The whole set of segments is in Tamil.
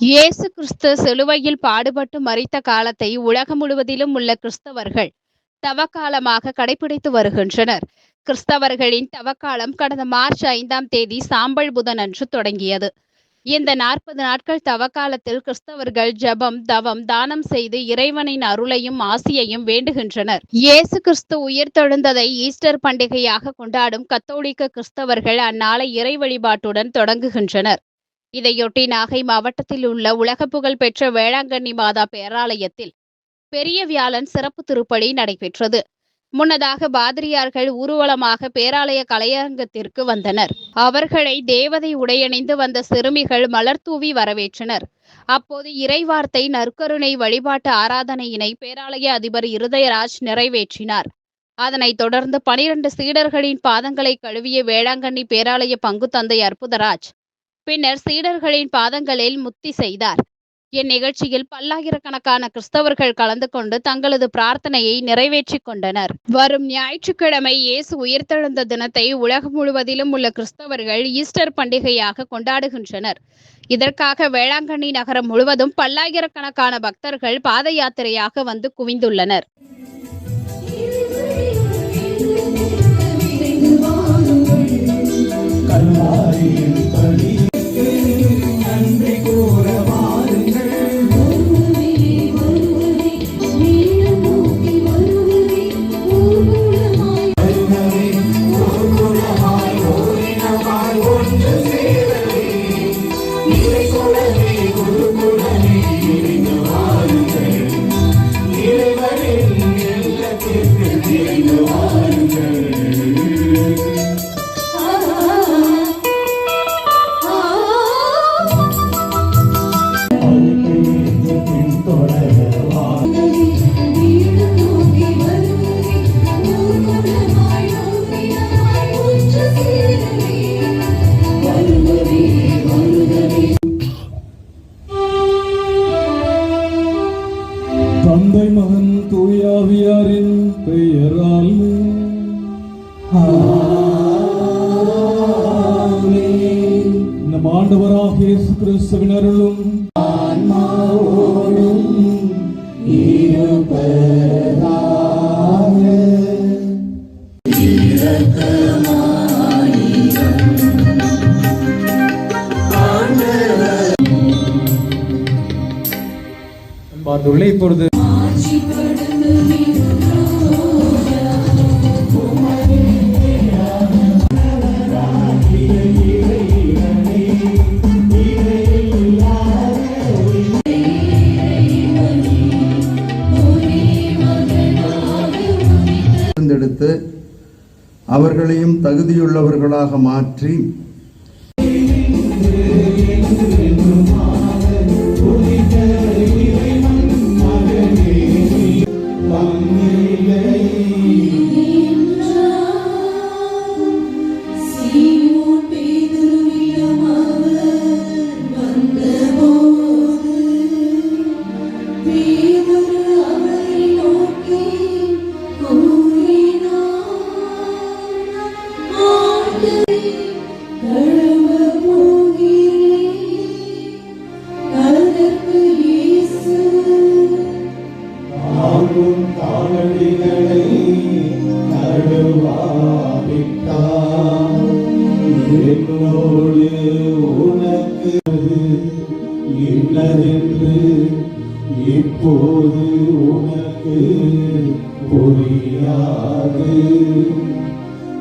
இயேசு கிறிஸ்து சிலுவையில் பாடுபட்டு மறித்த காலத்தை உலகம் முழுவதிலும் உள்ள கிறிஸ்தவர்கள் தவக்காலமாக கடைபிடித்து வருகின்றனர். கிறிஸ்தவர்களின் தவக்காலம் கடந்த மார்ச் ஐந்தாம் தேதி சாம்பல் புதன் அன்று தொடங்கியது. இந்த நாற்பது நாட்கள் தவக்காலத்தில் கிறிஸ்தவர்கள் ஜெபம் தவம் தானம் செய்து இறைவனின் அருளையும் ஆசியையும் வேண்டுகின்றனர். இயேசு கிறிஸ்து உயிர்த்தெழுந்ததை ஈஸ்டர் பண்டிகையாக கொண்டாடும் கத்தோலிக்க கிறிஸ்தவர்கள் அந்நாளை இறை வழிபாட்டுடன் தொடங்குகின்றனர். இதையொட்டி நாகை மாவட்டத்தில் உள்ள உலக புகழ் பெற்ற வேளாங்கண்ணி மாதா பேராலயத்தில் பெரிய வியாழன் சிறப்பு திருப்பலி நடைபெற்றது. முன்னதாக பாதிரியார்கள் ஊர்வலமாக பேராலய கலையரங்கத்திற்கு வந்தனர். அவர்களை தேவதை உடையணிந்து வந்த சிறுமிகள் மலர் தூவி வரவேற்றனர். அப்போது இறைவார்த்தை நற்கருணை வழிபாட்டு ஆராதனையினை பேராலய அதிபர் இருதயராஜ் நிறைவேற்றினார். அதனைத் தொடர்ந்து பனிரெண்டு சீடர்களின் பாதங்களை கழுவிய வேளாங்கண்ணி பேராலய பங்கு தந்தை அற்புதராஜ் பின்னர் சீடர்களின் பாதங்களில் முத்தி செய்தார். இந்நிகழ்ச்சியில் பல்லாயிரக்கணக்கான கிறிஸ்தவர்கள் கலந்து கொண்டு தங்களது பிரார்த்தனையை நிறைவேற்றிக் கொண்டனர். வரும் ஞாயிற்றுக்கிழமை இயேசு உயிர்த்தெழுந்த தினத்தை உலகம் முழுவதிலும் உள்ள கிறிஸ்தவர்கள் ஈஸ்டர் பண்டிகையாக கொண்டாடுகின்றனர். இதற்காக வேளாங்கண்ணி நகரம் முழுவதும் பல்லாயிரக்கணக்கான பக்தர்கள் பாத யாத்திரையாக வந்து குவிந்துள்ளனர். கல்வாரியின் தந்தை மகன் தூயாவியாரின் பெயரால் நம் ஆண்டவராக இயேசு கிறிஸ்துவின் அருளும் ஆன்மாவோடும் பார்த்துள்ள இப்பொழுது சேர்த்து அவர்களையும் தகுதியுள்ளவர்களாக மாற்றி தாங்கும் உனக்கு புரியாது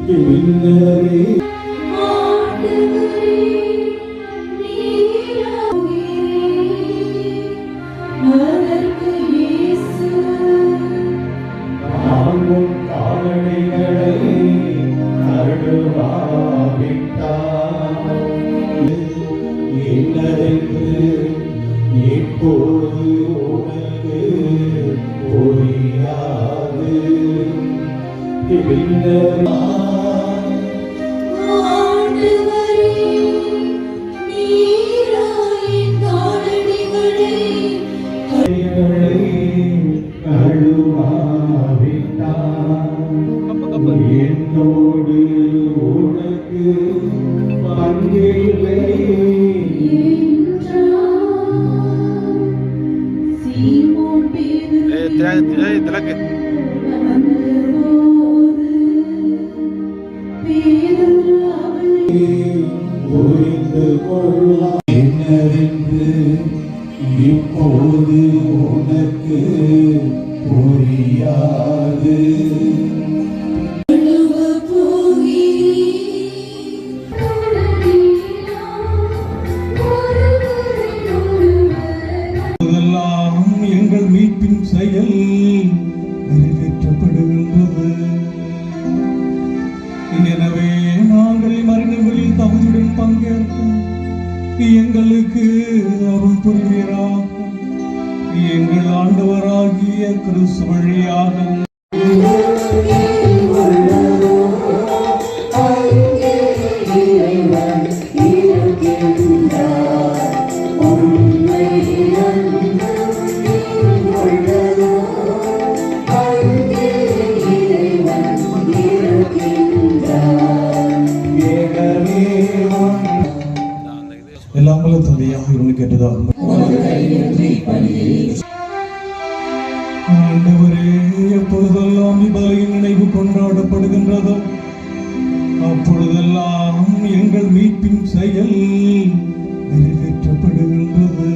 பின்னரே பின்னர் புரிந்து கொள்ளலாம் என்னவென்று இப்போது உனக்கு புரியாது? எனவே நாங்கள் மரணங்களில் தகுதியுடன் பங்கேற்கும். எங்களுக்கு அருள் புரிவீராக. எங்கள் ஆண்டவராகிய கிறிஸ்து வழியாக. இருந்து கேட்டதாக ஆண்டவரே எப்பொழுதெல்லாம் இவ்வளையின் நினைவு கொண்டாடப்படுகின்றதோ அப்பொழுதெல்லாம் எங்கள் மீட்பின் செயல் நிறைவேற்றப்படுகின்றது.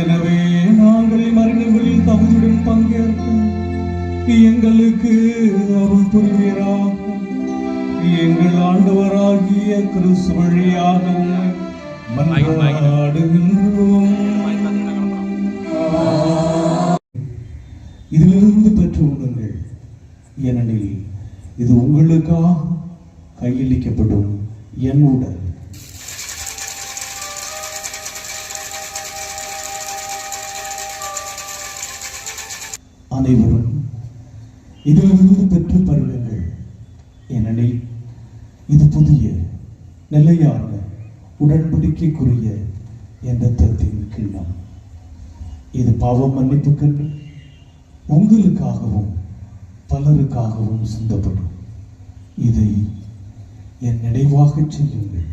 எனவே நாங்கள் மரணங்களில் தகுதியுடன் பங்கேற்கும் எங்களுக்கு அருள் புரிவீராகும் எங்கள் ஆண்டவராகிய கிறிஸ்து வழியாக மன்றாடுகின்றோம் இதிலிருந்து பெற்று உண்ணுங்கள். ஏனெனில் இது உங்களுக்காக கையளிக்கப்படும் என் உடல். அனைவரும் இதிலிருந்து பெற்று பருகுங்கள். ஏனெனில் இது புதிய நிலையான உடன்படிக்கைக்குரிய என் ரத்தத்தின் கிண்ணம் இது பாவ மன்னிப்புக்கென்று உங்களுக்காகவும் பலருக்காகவும் சிந்தப்படும். இதை என் நினைவாகச் செய்யுங்கள்.